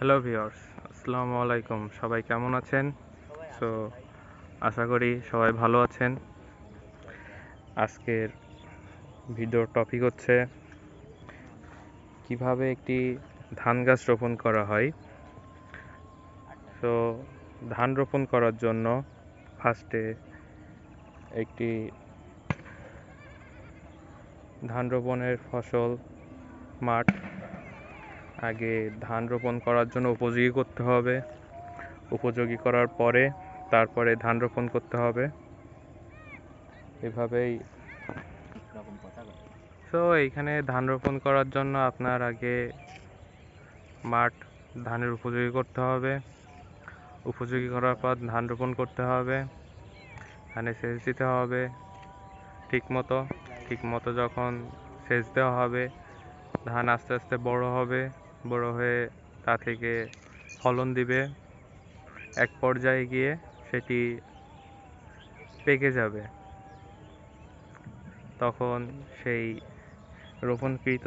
Hello viewers আসসালামু আলাইকুম সবাই কেমন আছেন? সো আশা করি সবাই ভালো আছেন। আজকের ভিডিওর টপিক হচ্ছে কীভাবে একটি ধান গাছ রোপণ করা হয়। সো ধান রোপণ করার জন্য ফার্স্টে একটি ধান রোপণের ফসল মাঠ আগে ধান রোপণ করার জন্য উপযোগী করতে হবে। উপযোগী করার পরে তারপরে ধান রোপণ করতে হবে। এভাবেই তো এইখানে ধান রোপণ করার জন্য আপনার আগে মাঠ ধানের উপযোগী করতে হবে। উপযোগী করার পর ধান রোপণ করতে হবে। ধানে সেচ দিতে হবে। ঠিক মতো ঠিক মতো যখন সেচ দেওয়া হবে, ধান আস্তে আস্তে বড় হবে। বড় হয়ে তা থেকে ফলন দিবে। এক পর্যায়ে গিয়ে সেটি পেকে যাবে। তখন সেই রোপণকৃত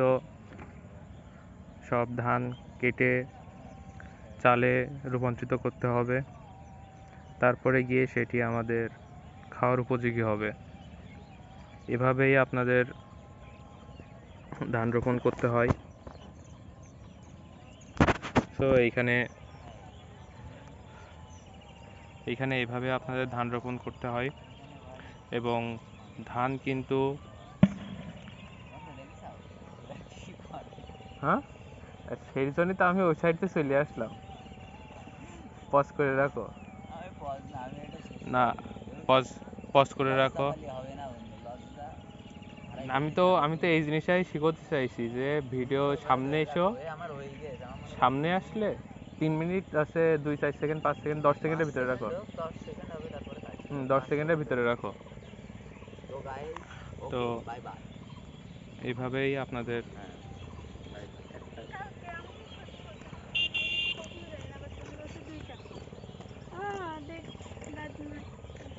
সব ধান কেটে চালে রূপান্তরিত করতে হবে। তারপরে গিয়ে সেটি আমাদের খাওয়ার উপযোগী হবে। এভাবেই আপনাদের ধান রোপণ করতে হয়। তো এইখানে এইখানে এইভাবে আপনাদের ধান রোপণ করতে হয়। এবং ধান কিন্তু হ্যাঁ? সেই জন্যই তো আমি ওই সাইডে চলে আসলাম। পজ করে রাখো। না পজ পজ করে রাখো। আমি তো আমি তো এই জিনিসটাই শিখতে চাইছি যে ভিডিও সামনে এসো। সামনে আসলে তিন মিনিট আছে দুই চার সেকেন্ড পাঁচ সেকেন্ড দশ সেকেন্ডের ভিতরে রাখো। হুম দশ সেকেন্ডের ভিতরে রাখো। তো এইভাবেই আপনাদের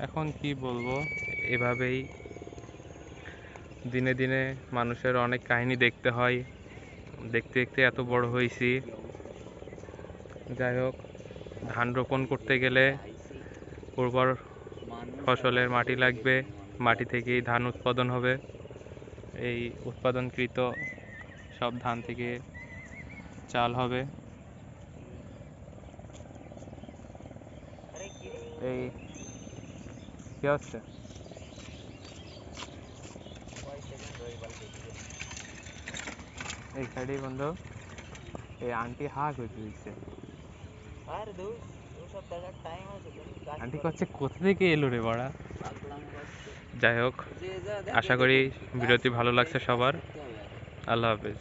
এখন কি বলব? এভাবেই দিনে দিনে মানুষের অনেক কাহিনী দেখতে হয়। দেখতে দেখতে এত বড় হয়েছি। যাই হোক, ধান রোপণ করতে গেলে উর্বর ফসলের মাটি লাগবে। মাটি থেকেই ধান উৎপাদন হবে। এই উৎপাদনকৃত সব ধান থেকে চাল হবে। এই, কি হচ্ছে? এই সাইডে বন্ধু এই আন্টি হা করে। দিচ্ছে আন্টি করছে কোথা থেকে এলো রে বড়া? যাই হোক আশা করি ভিডিওটি ভালো লাগছে সবার। আল্লাহ হাফেজ।